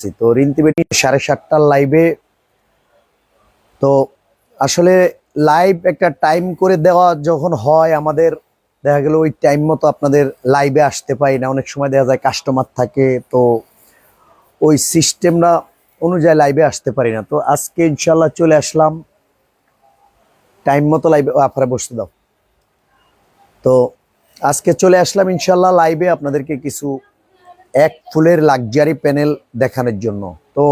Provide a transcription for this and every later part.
আছি। তো রিন্তি বেটি সাড়ে সাতটার লাইভে তো আসলে লাইভ একটা টাইম করে দেওয়া যখন হয়, আমাদের দেখা গেল ওই টাইম মতো আপনাদের লাইভে আসতে পারি না। অনেক সময় দেখা যায় কাস্টমার থাকে, তো ওই সিস্টেমটা অনুযায়ী লাইভে আসতে পারি না। তো আজকে ইনশাল্লাহ চলে আসলাম। টাইম মতো লাইভে আফারে বসতে দাও। তো আজকে চলে আসলাম ইনশাল্লাহ লাইভে আপনাদেরকে কিছু এক ফুলের লাক্সারি প্যানেল দেখানোর জন্য। তো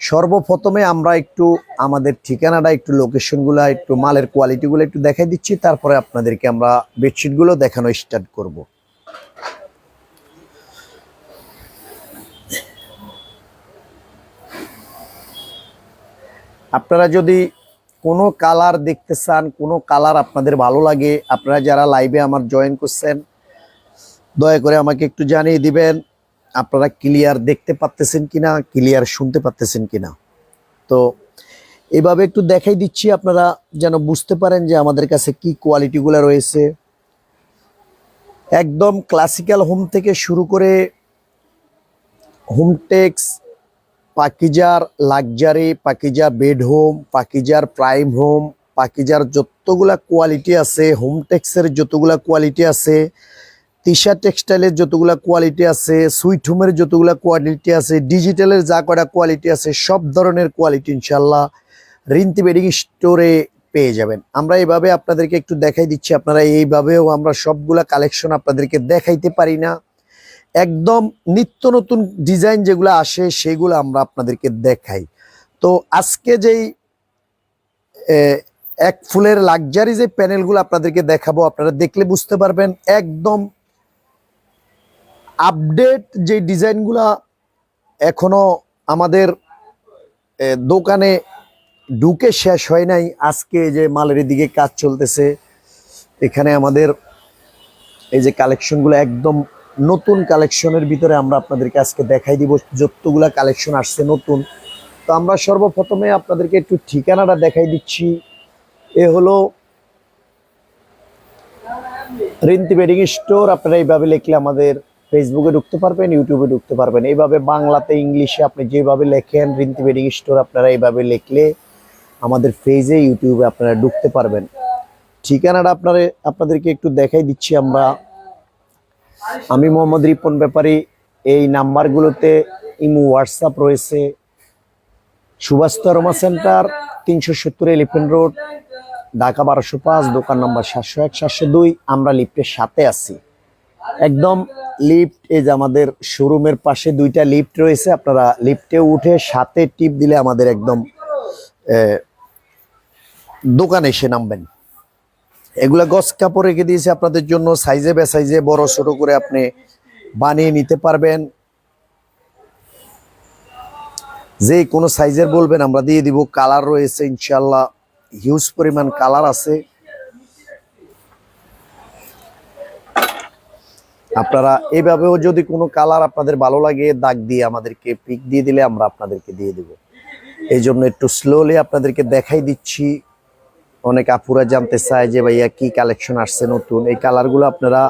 সর্বপ্রথমে আমরা একটু আমাদের ঠিকানাটা, একটু লোকেশনগুলো একটু মালের কোয়ালিটিগুলো একটু দেখাই দিচ্ছি, তারপরে আপনাদেরকে আমরা বেডশিটগুলো দেখানো স্টার্ট করব। আপনারা যদি কোনো কালার দেখতে চান, কোনো কালার আপনাদের ভালো লাগে, আপনারা যারা লাইভে আমার জয়েন করছেন, দয়া করে আমাকে একটু জানিয়ে দিবেন। আপনারা ক্লিয়ার দেখতে পাচ্তেছেন কিনা ক্লিয়ার শুনতে পাচ্তেছেন কিনা? তো এভাবে একটু দেখাই দিচ্ছি, আপনারা যেন বুঝতে পারেন যে আমাদের কাছে কি কোয়ালিটিগুলো রয়েছে। একদম ক্লাসিক্যাল হোম থেকে শুরু করে হোমটেক্স পাকিজার লাক্সারি পাকিজা বেড হোম পাকিজার প্রাইম হোম পাকিজার যতগুলা কোয়ালিটি আছে হোমটেক্সের যতগুলা কোয়ালিটি আছে তিশা টেক্সটাইলের যতগুলা কোয়ালিটি আছে সুইট হোমের যতগুলা কোয়ালিটি আছে ডিজিটালের যা কটা কোয়ালিটি আছে, সব ধরনের কোয়ালিটি ইনশাল্লাহ রিন্তি বেডিং স্টোরে পেয়ে যাবেন। আমরা এইভাবে আপনাদেরকে একটু দেখাই দিচ্ছি, আপনারা এইভাবেও আমরা সবগুলা কালেকশন আপনাদেরকে দেখাইতে পারি না। একদম নিত্য নতুন ডিজাইন যেগুলো আসে, সেগুলো আমরা আপনাদেরকে দেখাই। তো আজকে যেই এক ফুলের লাক্সারি যে প্যানেলগুলো আপনাদেরকে দেখাবো, আপনারা দেখলে বুঝতে পারবেন, একদম আপডেট যে ডিজাইনগুলা এখনও আমাদের দোকানে ঢুকে শেষ হয় নাই। আজকে যে মালের দিকে কাজ চলতেছে, এখানে আমাদের এই যে কালেকশনগুলো একদম নতুন কালেকশনের ভিতরে আমরা আপনাদেরকে আজকে দেখাই দিব, যতগুলা কালেকশন আসছে নতুন। তো আমরা সর্বপ্রথমে আপনাদেরকে একটু ঠিকানাটা দেখাই দিচ্ছি। এ হলো রিন্তি বেডিং স্টোর, আপনারা এইভাবে লিখলে আমাদের ফেসবুকে ঢুকতে পারবেন ইউটিউবে ঢুকতে পারবেন। এইভাবে বাংলাতে ইংলিশে আপনি যেভাবে লেখেন রিন্তি বেডিং স্টোর আপনারা এইভাবে লিখলে আমাদের ফেজে ইউটিউবে আপনারা ঢুকতে পারবেন। ঠিকানাটা আপনারা, আপনাদেরকে একটু দেখাই দিচ্ছি আমরা। আমি মোহাম্মদ রিপন ব্যাপারী, এই নাম্বারগুলোতে ইমো হোয়াটসঅ্যাপ রয়েছে। সুভাষ তরমা সেন্টার, তিনশো সত্তর এলিফেন্ট রোড, ঢাকা বারোশো পাঁচ, দোকান নম্বর সাতশো এক, সাতশো দুই। আমরা লিফটের সাথে আছি। একদম লিফট, এই যে আমাদের শোরুমের পাশে দুইটা লিফট রয়েছে, আপনারা লিফটে উঠে সাথে টিপ দিলে আমাদের একদম দোকানে এসে নামবেন। এগুলা গস কাপড় রেখে দিয়েছে আপনাদের জন্য, সাইজে বে সাইজে বড় ছোট করে আপনি বানিয়ে নিতে পারবেন। যে কোনো সাইজের বলবেন, আমরা দিয়ে দিব। কালার রয়েছে ইনশাল্লাহ হিউজ পরিমাণ কালার আছে। আপনারা এভাবেও যদি কোনো কালার আপনাদের ভালো লাগে, দাগ দিয়ে আমাদেরকে পিক দিয়ে দিলে আমরা আপনাদেরকে দিয়ে দেব। এই জন্য একটু স্লোলি আপনাদেরকে দেখাই দিচ্ছি। অনেক আপুরা জানতে চায় যে, ভাইয়া, কি কালেকশন আসছে নতুন? এই কালারগুলো আপনারা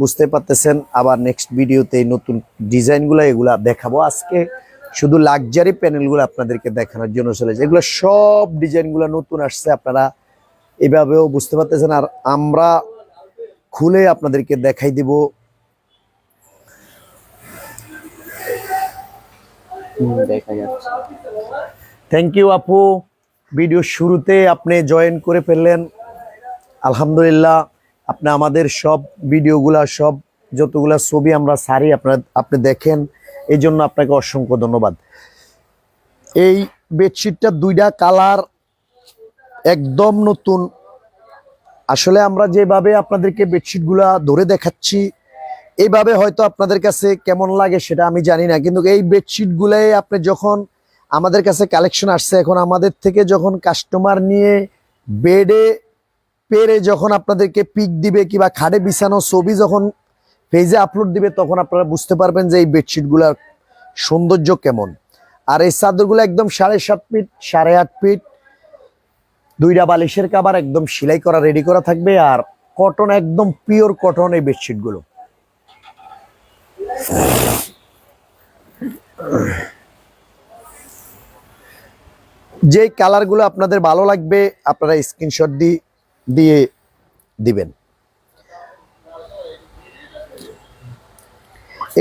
বুঝতে পারতেছেন। আবার নেক্সট ভিডিওতে নতুন ডিজাইনগুলো, এগুলা দেখাবো। আজকে শুধু লাক্সারি প্যানেলগুলো আপনাদেরকে দেখানোর জন্য চলেছে এগুলো সব ডিজাইনগুলো নতুন আসছে, আপনারা এভাবেও বুঝতে পারতেছেন। আর আমরা খুলে আপনাদেরকে দেখাই দিব। দেখা যাচ্ছে। থ্যাংক ইউ আপু। ভিডিও শুরুতে আপনি জয়েন করে ফেললেন। আলহামদুলিল্লাহ আপনি আমাদের সব ভিডিওগুলা সব যতগুলা ছবি আমরা সারি আপনার আপনি দেখেন। এই জন্য আপনাকে অসংখ্য ধন্যবাদ। এই বেডশিটটা দুইটা কালার একদম নতুন আসলে আমরা যেভাবে আপনাদেরকে বেডশিটগুলা ধরে দেখাচ্ছি, এইভাবে হয়তো আপনাদের কাছে কেমন লাগে সেটা আমি জানি না। কিন্তু এই বেডশিটগুলাই আপনি যখন আমাদের কাছে কালেকশন আসছে, এখন আমাদের থেকে যখন কাস্টমার নিয়ে বেডে পেরে যখন আপনাদেরকে পিক দিবে কিংবা খাটে বিছানো ছবি যখন পেজে আপলোড দিবে, তখন আপনারা বুঝতে পারবেন যে এই বেডশিটগুলোর সৌন্দর্য কেমন। আর এই চাদরগুলো একদম সাড়ে সাত ফিট, সাড়ে আট ফিট দুইটা বালিশের কাবার একদম সেলাই করা রেডি করা থাকবে আর কটন একদম পিওর কটন এই বেডশিটগুলো যে কালারগুলো আপনাদের ভালো লাগবে, আপনারা স্ক্রিনশট দিয়ে দিয়ে দিবেন।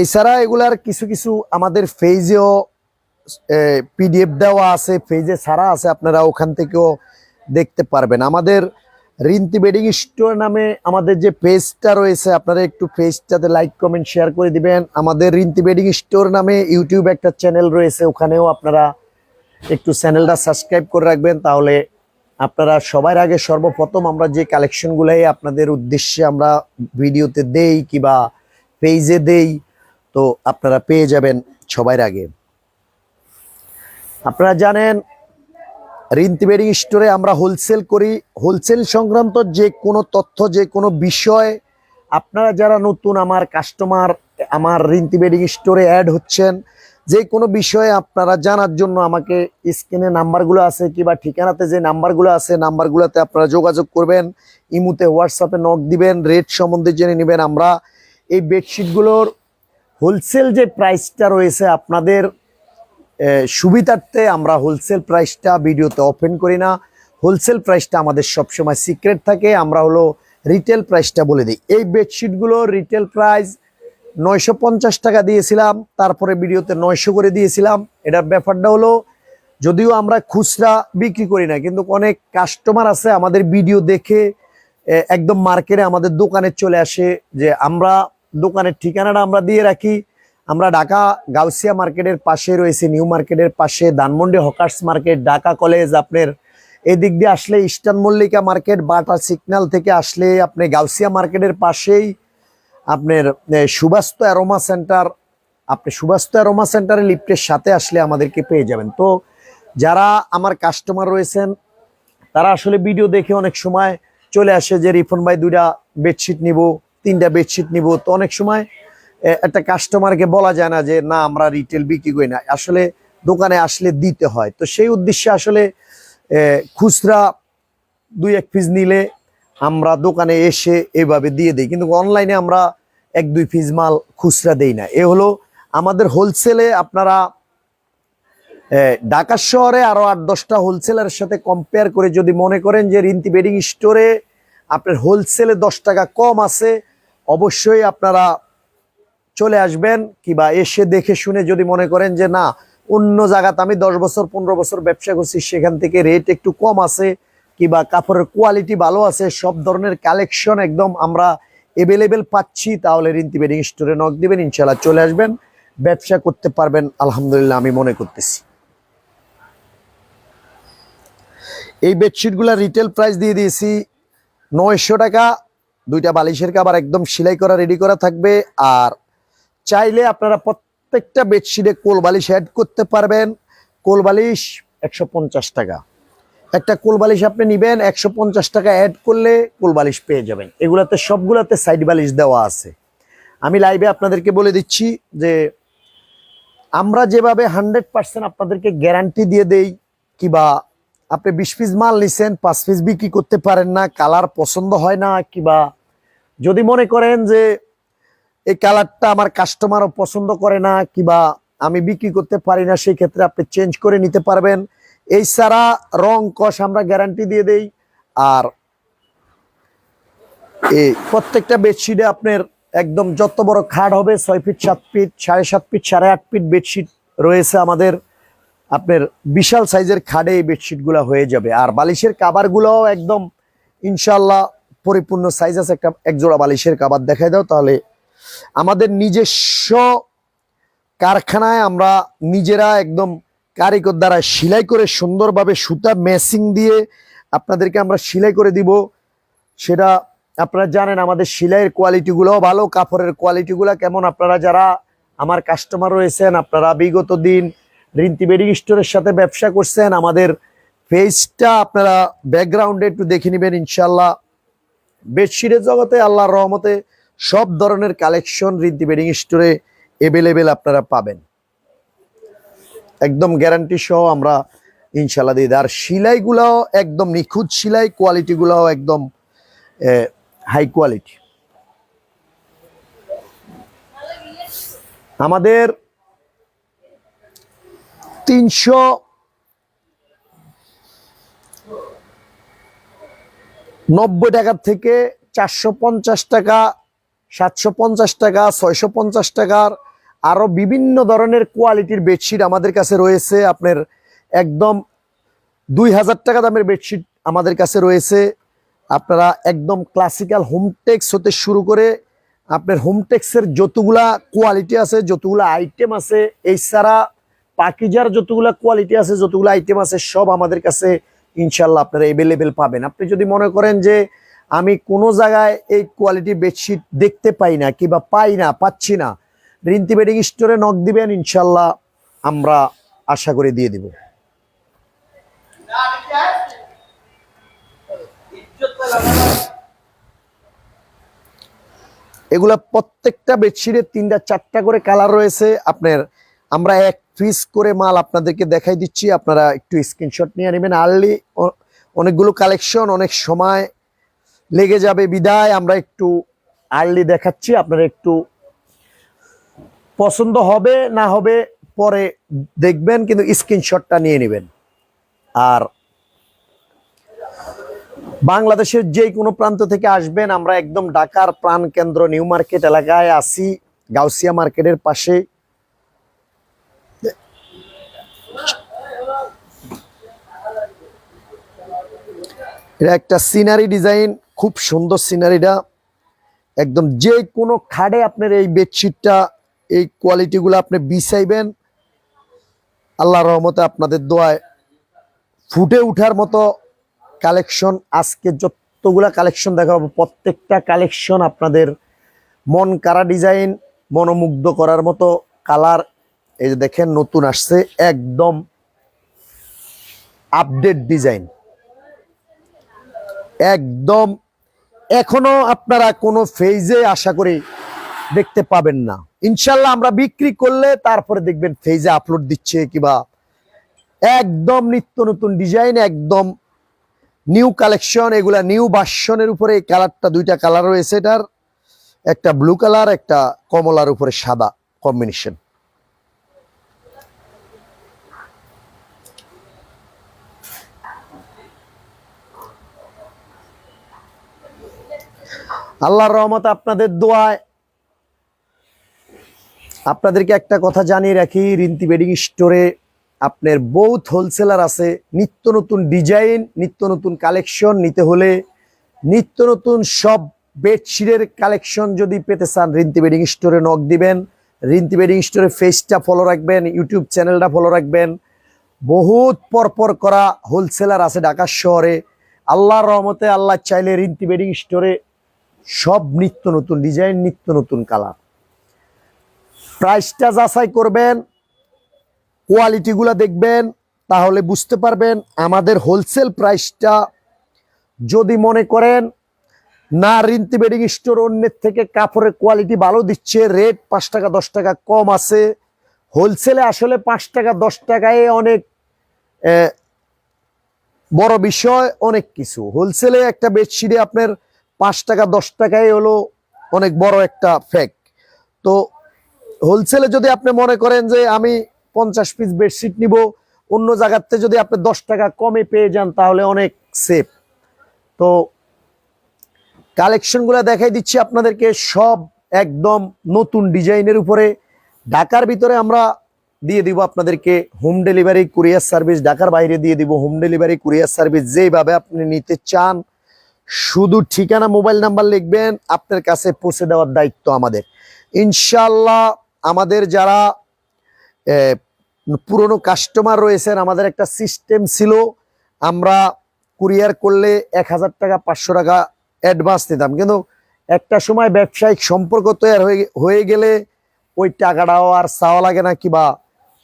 এছাড়া এগুলার কিছু কিছু আমাদের ফেজেও পিডিএফ দেওয়া আছে ফেজে ছাড়া আছে, আপনারা ওখান থেকেও দেখতে পারবেন। আমাদের রিন্তি বেডিং স্টোর নামে আমাদের যে পেজটা রয়েছে, আপনারা একটু পেজটাতে লাইক, কমেন্ট, শেয়ার করে দিবেন। আমাদের রিন্তি বেডিং স্টোর নামে ইউটিউব একটা চ্যানেল রয়েছে, ওখানেও আপনারা একটু চ্যানেলটা সাবস্ক্রাইব করে রাখবেন। তাহলে আপনারা সবার আগে সর্বপ্রথম আমরা যে কালেকশনগুলাই আপনাদের উদ্দেশ্যে আমরা ভিডিওতে দেই কিবা পেজে দেই, তো আপনারা পেয়ে যাবেন সবার আগে। আপনারা জানেন রিন্তি বেডিং স্টোরে আমরা হোলসেল করি। হোলসেল সংক্রান্ত যে কোনো তথ্য, যে কোনো বিষয়, আপনারা যারা নতুন, আমার কাস্টমার আমার রিন্তি বেডিং স্টোরে অ্যাড হচ্ছেন, যে কোনো বিষয়ে আপনারা জানার জন্য আমাকে স্ক্রিনে নাম্বারগুলো আছে কিংবা ঠিকানাতে যে নাম্বারগুলো আছে, নাম্বারগুলোতে আপনারা যোগাযোগ করবেন, ইমুতে হোয়াটসঅ্যাপে নক দিবেন রেট সম্বন্ধে জেনে নেবেন আমরা। এই বেডশিটগুলোর হোলসেল যে প্রাইসটা রয়েছে আপনাদের সুবিধার্থে আমরা হোলসেল প্রাইসটা ভিডিওতে ওপেন করি না। হোলসেল প্রাইসটা আমাদের সবসময় সিক্রেট থাকে। আমরা হলো রিটেল প্রাইসটা বলে দিই। এই বেডশিটগুলো রিটেল প্রাইস নয়শো পঞ্চাশ টাকা দিয়েছিলাম, তারপরে ভিডিওতে নয়শো করে দিয়েছিলাম। এটার ব্যাপারটা হলো, যদিও আমরা খুচরা বিক্রি করি না, কিন্তু অনেক কাস্টমার আছে আমাদের ভিডিও দেখে একদম মার্কেটে আমাদের দোকানে চলে আসে যে আমরা দোকানের ঠিকানাটা আমরা দিয়ে রাখি। আমরা ঢাকা গাউসিয়া মার্কেটের পাশে রয়েছে, নিউ মার্কেটের পাশে, Dhanmondi hawkers market, Dhaka college আপনার এদিক দিয়ে আসলে eastern Mallika market, Bata signal থেকে আসলে আপনি গাউসিয়া মার্কেটের পাশেই আপনার সুবাস্ত অ্যারোমা সেন্টার, আপনি সুবাস্ত অ্যারোমা সেন্টারে লিফটের সাথে আসলে আমাদেরকে পেয়ে যাবেন। তো যারা আমার কাস্টমার রয়েছেন, তারা আসলে ভিডিও দেখে অনেক সময় চলে আসে যে রিফন ভাই দুইটা বেডশিট নিব, তিনটা বেডশিট নিব। তো অনেক সময় একটা কাস্টমারকে বলা যায় না যে, না, আমরা রিটেল বিক্রি করি না। আসলে দোকানে আসলে দিতে হয়। তো সেই উদ্দেশ্যে আসলে খুচরা দুই এক পিস নিলে আমরা দোকানে এসে এভাবে দিয়ে দিই। কিন্তু অনলাইনে আমরা এক দুই পিস মাল খুচরা দেই না। এ হলো আমাদের হোলসেলে আপনারা ঢাকা শহরে আরও আট দশটা হোলসেলের সাথে কম্পেয়ার করে যদি মনে করেন যে, রিন্তি বেডিং স্টোরে আপনার হোলসেলে দশ টাকা কম আছে, অবশ্যই আপনারা চলে আসবেন কিবা এসে দেখে শুনে যদি মনে করেন যে, না, অন্য জায়গাতে আমি দশ বছর, পনেরো বছর ব্যবসা করছি, সেখান থেকে রেট একটু কম আছে, কিবা কাপড়ের কোয়ালিটি ভালো আছে, সব ধরনের কালেকশন একদম আমরা এভেলেবেল পাচ্ছি, তাহলে রিন্তি বেডিং স্টোরে নক দিবেন ইনশাল্লাহ চলে আসবেন, ব্যবসা করতে পারবেন, আলহামদুলিল্লাহ আমি মনে করতেছি। এই বেডশিটগুলা রিটেল প্রাইস দিয়ে দিয়েছি, নয়শো টাকা, দুইটা বালিশের কাবার একদম সেলাই করা রেডি করা থাকবে, আর চাইলে আপনারা প্রত্যেকটা বেডশিটে কোল বালিশ অ্যাড করতে পারবেন। কোল বালিশ একশো টাকা। একটা কোল বালিশ আপনি নিবেন, একশো টাকা অ্যাড করলে কোল বালিশ পেয়ে যাবেন। এগুলাতে সবগুলাতে সাইড বালিশ দেওয়া আছে। আমি লাইভে আপনাদেরকে বলে দিচ্ছি যে আমরা যেভাবে হান্ড্রেড পার্সেন্ট আপনাদেরকে গ্যারান্টি দিয়ে দেই কিবা আপনি বিশ পিস মাল নিছেন, পাঁচ পিস বিক্রি করতে পারেন না কালার পছন্দ হয় না কিবা যদি মনে করেন যে এই কালারটা আমার কাস্টমারও পছন্দ করে না, কিবা আমি বিক্রি করতে পারি না, সেই ক্ষেত্রে আপনি চেঞ্জ করে নিতে পারবেন। এই ছাড়া রং কষ আমরা গ্যারান্টি দিয়ে দেই। আর এই প্রত্যেকটা বেডশিটে আপনার একদম যত বড় খাট হবে, ছয় ফিট সাত ফিট সাড়ে সাত ফিট সাড়ে আট ফিট বেডশিট রয়েছে আমাদের। আপনার বিশাল সাইজের খাটে এই বেডশিটগুলো হয়ে যাবে। আর বালিশের কাবারগুলোও একদম ইনশাল্লাহ পরিপূর্ণ সাইজ আছে একটা, একজোড়া বালিশের কাবার দেখাই দাও, তাহলে আমাদের নিজস্ব কারখানায় আমরা নিজেরা একদম কারিগর দ্বারা সেলাই করে সুন্দরভাবে সুতা ম্যাচিং দিয়ে আপনাদেরকে আমরা সেলাই করে দিব। সেটা আপনারা জানেন, আমাদের সেলাইয়ের কোয়ালিটিগুলোও ভালো, কাপড়ের কোয়ালিটিগুলো কেমন। আপনারা যারা আমার কাস্টমার রয়েছেন, আপনারা বিগত দিন রিন্তি বেডিং স্টোরের সাথে ব্যবসা করছেন, আমাদের পেজটা আপনারা ব্যাকগ্রাউন্ডে একটু দেখে নেবেন ইনশাল্লাহ বেডশিটের জগতে আল্লাহর রহমতে সব ধরনের কালেকশন ঋদ্ধি বেডিং স্টোরে অ্যাভেলেবেল আপনারা পাবেন। একদম গ্যারান্টি সহ আমরা ইনশাল্লাহ দিয়ে আর সিলাইগুলাও একদম নিখুঁত সিলাই কোয়ালিটিগুলাও একদম হাই কোয়ালিটি আমাদের তিনশো নব্বই টাকার থেকে চারশো পঞ্চাশ টাকা সাতশো পঞ্চাশ টাকা, ছয়শো পঞ্চাশ টাকার আরও বিভিন্ন ধরনের কোয়ালিটির বেডশিট আমাদের কাছে রয়েছে। আপনার একদম দুই হাজার টাকা দামের বেডশিট আমাদের কাছে রয়েছে। আপনারা একদম ক্লাসিক্যাল হোমটেক্স হতে শুরু করে আপনার হোমটেক্সের যতগুলা কোয়ালিটি আছে, যতগুলা আইটেম আছে, এই ছাড়া পাকিজার যতগুলা কোয়ালিটি আছে, যতগুলো আইটেম আছে, সব আমাদের কাছে ইনশাল্লাহ আপনারা এভেলেবেল পাবেন। আপনি যদি মনে করেন যে আমি কোনো জায়গায় এই কোয়ালিটি বেডশিট দেখতে পাই না, কিংবা পাই না, পাচ্ছি না। রিন্তি বেডিং স্টোরে নক দিবেন, ইনশাল্লাহ আমরা আশা করে দিয়ে দিব। এগুলা প্রত্যেকটা বেডশিটের তিনটা, চারটা করে কালার রয়েছে। আপনার, আমরা এক পিস করে মাল আপনাদেরকে দেখাই দিচ্ছি। আপনারা একটু স্ক্রিনশট নিয়ে নেবেন। আর্লি অনেকগুলো কালেকশন অনেক সময় লেগে যাবে বিদায়। আমরা একটু আর্লি দেখাচ্ছি, আপনারা একটু পছন্দ হবে, না হবে, পরে দেখবেন, কিন্তু স্ক্রিনশটটা নিয়ে নেবেন। আর বাংলাদেশের যে কোনো প্রান্ত থেকে আসবেন, আমরা একদম ঢাকার প্রাণ কেন্দ্র, নিউ মার্কেট এলাকায় আছি, গাউসিয়া মার্কেটের পাশে। এটা একটা সিনারি ডিজাইন খুব সুন্দর সিনারিটা একদম যে কোনো খাড়ে আপনার এই বেডশিটটা এই কোয়ালিটিগুলো আপনি বিছাইবেন। আল্লাহ রহমতে আপনাদের দোয়ায় ফুটে ওঠার মতো কালেকশন আজকে যতগুলা কালেকশন দেখাবো, প্রত্যেকটা কালেকশন আপনাদের মন কারা ডিজাইন মনোমুগ্ধ করার মতো কালার এই যে দেখেন, নতুন আসছে, একদম আপডেট ডিজাইন একদম এখনও আপনারা কোনো ফেজে আশা করি দেখতে পাবেন না। ইনশাল্লাহ আমরা বিক্রি করলে তারপরে দেখবেন ফেজে আপলোড দিচ্ছে কিবা একদম নিত্য নতুন ডিজাইন, একদম নিউ কালেকশন, এগুলা নিউ বাসনের উপরে এই কালারটা, দুইটা কালার রয়েছে এটার। একটা ব্লু কালার, একটা কমলার উপরে সাদা কম্বিনেশন। আল্লাহর রহমত আপনাদের দোয়ায় আপনাদেরকে একটা কথা জানিয়ে রাখি, রিন্তি বেডিং স্টোরে আপনার বহুত হোলসেলার আছে। নিত্য নতুন ডিজাইন নিত্য নতুন কালেকশন নিতে হলে নিত্য নতুন সব বেডশিটের কালেকশন যদি পেতে চান, রিন্তি বেডিং স্টোরে নক দিবেন। রিন্তি বেডিং স্টোরে ফেসটা ফলো রাখবেন ইউটিউব চ্যানেলটা ফলো রাখবেন। বহুত পরপর করা হোলসেলার আছে ঢাকা শহরে। আল্লাহর রহমতে আল্লাহ চাইলে রিন্তি বেডিং স্টোরে সব নিত্য নতুন ডিজাইন, নিত্য নতুন কালার। প্রাইসটা যাচাই করবেন, কোয়ালিটিগুলো দেখবেন, তাহলে বুঝতে পারবেন আমাদের হোলসেল প্রাইসটা যদি মনে করেন, না রিন্তি বেডিং স্টোর অন্যের থেকে কাপড়ের কোয়ালিটি ভালো দিচ্ছে, রেট পাঁচ টাকা, দশ টাকা কম আছে, হোলসেলে আসলে পাঁচ টাকা, দশ টাকায় অনেক বড় বিষয়, অনেক কিছু। হোলসেলে একটা বেডশিটে আপনার পাঁচ টাকা, দশ টাকাই হলো অনেক বড় একটা ফ্যাক তো হোলসেলে যদি আপনি মনে করেন যে আমি পঞ্চাশ পিস বেডশিট নিব, অন্য জায়গাতে যদি আপনি দশ টাকা কমে পেয়ে যান, তাহলে অনেক সেফ তো কালেকশনগুলো দেখাই দিচ্ছি আপনাদেরকে, সব একদম নতুন ডিজাইনের উপরে। ঢাকার ভিতরে আমরা দিয়ে দিব আপনাদেরকে হোম ডেলিভারি কুরিয়ার সার্ভিস ঢাকার বাইরে দিয়ে দিব হোম ডেলিভারি কুরিয়ার সার্ভিস যেইভাবে আপনি নিতে চান শুধু ঠিকানা, মোবাইল নাম্বার লিখবেন, আপনার কাছে পৌঁছে দেওয়ার দায়িত্ব আমাদের। ইনশাল্লাহ আমাদের যারা পুরনো কাস্টমার রয়েছেন, আমাদের একটা সিস্টেম ছিল, আমরা কুরিয়ার করলে এক হাজার টাকা, পাঁচশো টাকা অ্যাডভান্স নিতাম। কিন্তু একটা সময় ব্যবসায়িক সম্পর্ক তৈরি হয়ে হয়ে গেলে ওই টাকাটাও আর চাওয়া লাগে না, কিবা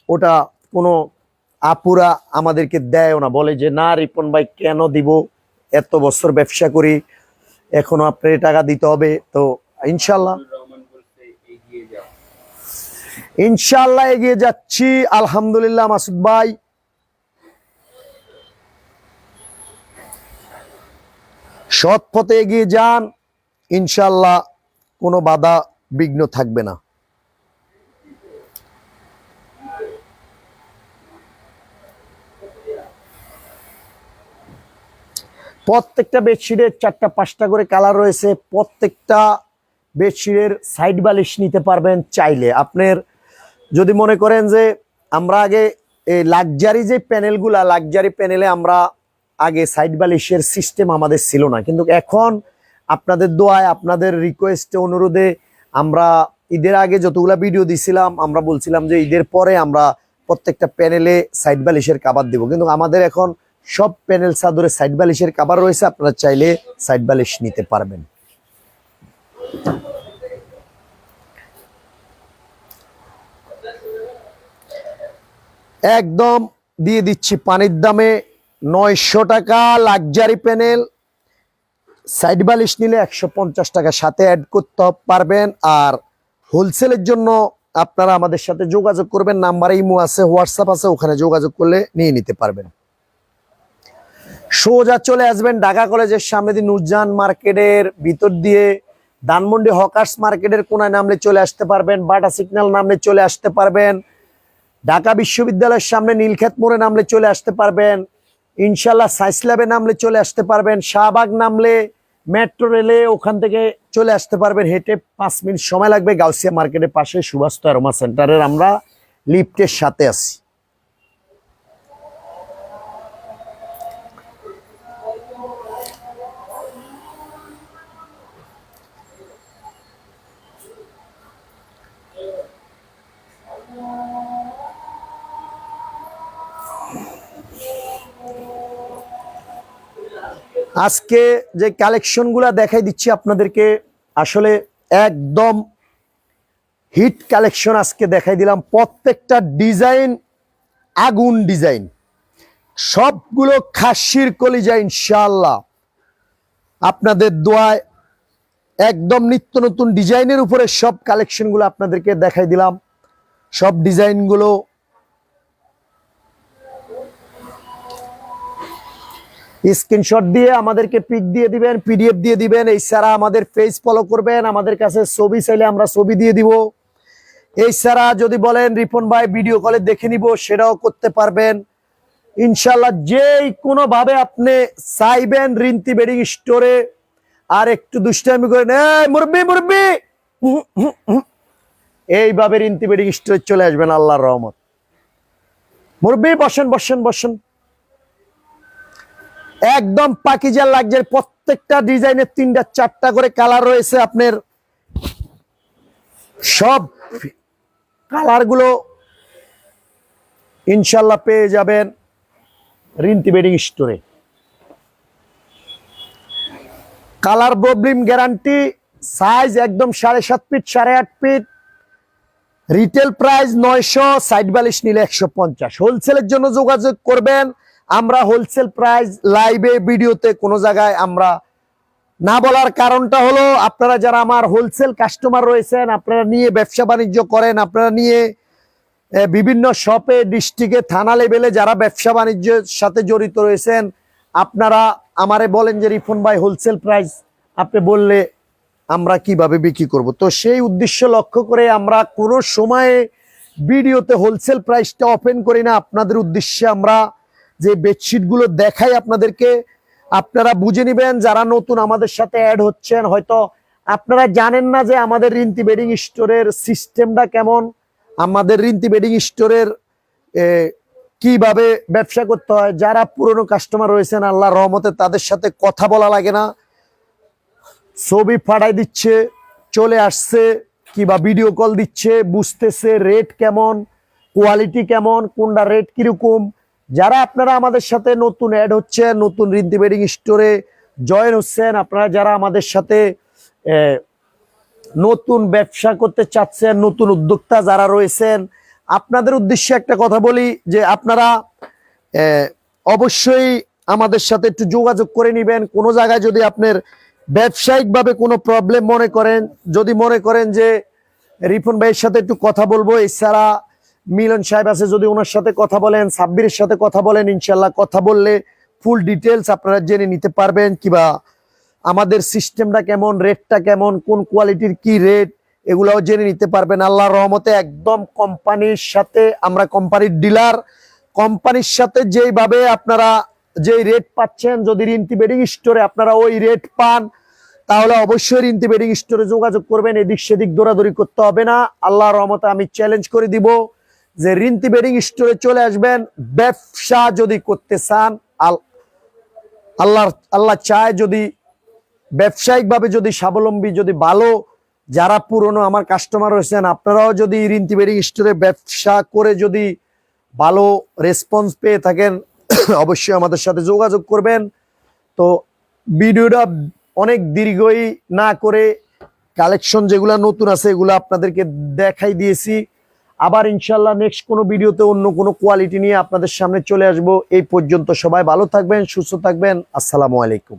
ওটা কোনো আপুরা আমাদেরকে দেয়ও না। বলে যে, না রিপন ভাই, কেন দিব? এত বছর ব্যবসা করি, এখনও আপনার টাকা দিতে হবে, তো ইনশাল্লাহ। ইনশাল্লাহ এগিয়ে যাচ্ছি, আলহামদুলিল্লাহ মাসুদ ভাই। সৎ পথে এগিয়ে যান, ইনশাল্লাহ কোনো বাধা বিঘ্ন থাকবে না। প্রত্যেকটা বেডশিটের চারটা, পাঁচটা করে কালার রয়েছে। প্রত্যেকটা বেডশিটের সাইড বালিশ নিতে পারবেন চাইলে। আপনার যদি মনে করেন যে আমরা আগে এই লাক্সারি যে প্যানেলগুলা, লাক্সারি প্যানেলে আমরা আগে সাইড বালিশের সিস্টেম আমাদের ছিল না। কিন্তু এখন আপনাদের দোয়ায়, আপনাদের রিকোয়েস্টে, অনুরোধে আমরা ঈদের আগে যতগুলা ভিডিও দিছিলাম, আমরা বলছিলাম যে ঈদের পরে আমরা প্রত্যেকটা প্যানেলে সাইড বালিশের কাবার দেবো। কিন্তু আমাদের এখন সব প্যানেল চাদরে সাইড বালিশের কাবার রয়েছে, আপনারা চাইলে সাইড বালিশ নিতে পারবেন। একদম দিয়ে দিচ্ছি পানির দামে নয়শো টাকা লাক্সারি প্যানেল সাইড বালিশ নিলে একশো পঞ্চাশ টাকা সাথে অ্যাড করতে পারবেন। আর হোলসেলের জন্য আপনারা আমাদের সাথে যোগাযোগ করবেন, নাম্বার ইমো আছে হোয়াটসঅ্যাপ আছে, ওখানে যোগাযোগ করলে নিয়ে নিতে পারবেন। সোজা চলে আসবেন ঢাকা কলেজের সামনে দিয়ে নুরজান মার্কেটের ভিতর দিয়ে। ধানমন্ডি হকার্স মার্কেটের কোনায় নামলে চলে আসতে পারবেন, বাটা সিগন্যাল নামলে চলে আসতে পারবেন। ঢাকা বিশ্ববিদ্যালয়ের সামনে নীলক্ষেত মোড়ে নামলে চলে আসতে পারবেন। ইনশাল্লাহ সাইন্স ল্যাবে নামলে চলে আসতে পারবেন। শাহবাগ নামলে মেট্রো রেলে ওখান থেকে চলে আসতে পারবেন। হেঁটে পাঁচ মিনিট সময় লাগবে গাউসিয়া মার্কেটের পাশে সুভাষ অ্যারোমা সেন্টারের। আমরা লিফটের সাথে আছি। আজকে যে কালেকশনগুলো দেখাই দিচ্ছি আপনাদেরকে, আসলে একদম হিট কালেকশন আজকে দেখাই দিলাম। প্রত্যেকটা ডিজাইন আগুন ডিজাইন। সবগুলো খাসির কলিজা ইনশাল্লাহ আপনাদের দোয়ায় একদম নিত্য নতুন ডিজাইনের উপরে সব কালেকশনগুলো আপনাদেরকে দেখাই দিলাম। সব ডিজাইনগুলো স্ক্রিনশট দিয়ে আমাদেরকে পিক দিয়ে দিবেন, পিডিএফ দিয়ে দিবেন। এই ছাড়া আমাদের পেজ ফলো করবেন, আমাদের কাছে ছবি চাইলে আমরা ছবি দিয়ে দিব। এই ছাড়া যদি বলেন, রিপন ভাই ভিডিও কলে দেখে নিব, সেটাও করতে পারবেন। ইনশাল্লাহ যেই কোনো ভাবে আপনি চাইবেন রিন্তি বেডিং স্টোরে, আর একটু দুষ্টামি এই মুরব্বি মুরব্বি। এইভাবে রিন্তি বেডিং স্টোরে চলে আসবেন, আল্লাহর রহমত। মুরব্বি, বসেন বসেন বসেন। একদম পাকিজার লাগছে প্রত্যেকটা ডিজাইনের তিনটা, চারটা করে কালার রয়েছে আপনার। সব কালারগুলো ইনশাল্লাহ পেয়ে যাবেন রিন্তি বেডিং স্টোরে। কালার প্রবলেম গ্যারান্টি, সাইজ একদম সাড়ে সাত ফিট, সাড়ে আট ফিট। রিটেল প্রাইস নয়শো, সাইড বালিশ নিলে একশো পঞ্চাশ। হোলসেলের জন্য যোগাযোগ করবেন আমরা হোলসেল প্রাইস লাইভে ভিডিওতে কোনো জায়গায় আমরা না বলার কারণটা হলো আপনারা যারা আমার হোলসেল কাস্টমার রয়েছেন, আপনারা নিয়ে ব্যবসা বাণিজ্য করেন, আপনারা নিয়ে বিভিন্ন শপে ডিস্ট্রিক্টে থানা লেভেলে যারা ব্যবসা বাণিজ্যের সাথে জড়িত রয়েছেন, আপনারা আমারে বলেন যে রিফোন ভাই হোলসেল প্রাইস আপনি বললে আমরা কীভাবে বিক্রি করব? তো সেই উদ্দেশ্য লক্ষ্য করে আমরা কোনো সময়ে ভিডিওতে হোলসেল প্রাইসটা ওপেন করি না। আপনাদের উদ্দেশ্যে আমরা যে বেডশিটগুলো দেখাই আপনাদেরকে, আপনারা বুঝে নেবেন যারা নতুন আমাদের সাথে অ্যাড হচ্ছেন, হয়তো আপনারা জানেন না যে আমাদের রিন্তি বেডিং স্টোরের সিস্টেমটা কেমন, আমাদের রিন্তি বেডিং স্টোরের কীভাবে ব্যবসা করতে হয়, যারা পুরনো কাস্টমার রয়েছেন আল্লাহ রহমতে তাদের সাথে কথা বলা লাগে না। ছবি ফাটাই দিচ্ছে, চলে আসছে, কিবা ভিডিও কল দিচ্ছে, বুঝতেছে রেট কেমন কোয়ালিটি কেমন, কোনটা রেট কীরকম যারা আপনারা আমাদের সাথে নতুন অ্যাড হচ্ছেন, নতুন রিন্তি বেডিং স্টোরে জয়েন হচ্ছেন, আপনারা যারা আমাদের সাথে নতুন ব্যবসা করতে চাচ্ছেন, নতুন উদ্যোক্তা যারা রয়েছেন, আপনাদের উদ্দেশ্যে একটা কথা বলি যে আপনারা অবশ্যই আমাদের সাথে একটু যোগাযোগ করে নেবেন। কোনো জায়গায় যদি আপনার ব্যবসায়িকভাবে কোনো প্রবলেম মনে করেন, যদি মনে করেন যে রিপন ভাইয়ের সাথে একটু কথা বলব, এছাড়া মিলন সাহেব আছে যদি ওনার সাথে কথা বলেন, সাব্বিরের সাথে কথা বলেন ইনশাল্লাহ কথা বললে ফুল ডিটেলস আপনারা জেনে নিতে পারবেন কিবা আমাদের সিস্টেমটা কেমন রেটটা কেমন, কোন কোয়ালিটির কি রেট এগুলাও জেনে নিতে পারবেন। আল্লাহর রহমতে একদম কোম্পানির সাথে আমরা কোম্পানির ডিলার কোম্পানির সাথে যেইভাবে আপনারা যে রেট পাচ্ছেন, যদি রিন্তি বেডিং স্টোরে আপনারা ওই রেট পান, তাহলে অবশ্যই রিন্তি বেডিং স্টোরে যোগাযোগ করবেন, এদিক সেদিক দৌড়াদৌড়ি করতে হবে না। আল্লাহর রহমতে আমি চ্যালেঞ্জ করে দিব। যে রিন্তি বেডিং স্টোরে চলে আসবেন, ব্যবসা যদি করতে চান, আল আল্লাহ আল্লাহ চায় যদি ব্যবসায়িকভাবে যদি স্বাবলম্বী, যদি ভালো, যারা পুরনো আমার কাস্টমার রয়েছেন, আপনারাও যদি রিন্তি বেডিং স্টোরে ব্যবসা করে যদি ভালো রেসপন্স পেয়ে থাকেন, অবশ্যই আমাদের সাথে যোগাযোগ করবেন। তো ভিডিওটা অনেক দীর্ঘই না করে কালেকশন যেগুলো নতুন আছে, এগুলো আপনাদেরকে দেখাই দিয়েছি। আবার ইনশাল্লাহ নেক্সট কোনো ভিডিওতে অন্য কোনো কোয়ালিটি নিয়ে আপনাদের সামনে চলে আসব। এই পর্যন্ত সবাই ভালো থাকবেন, সুস্থ থাকবেন। আসসালামু আলাইকুম।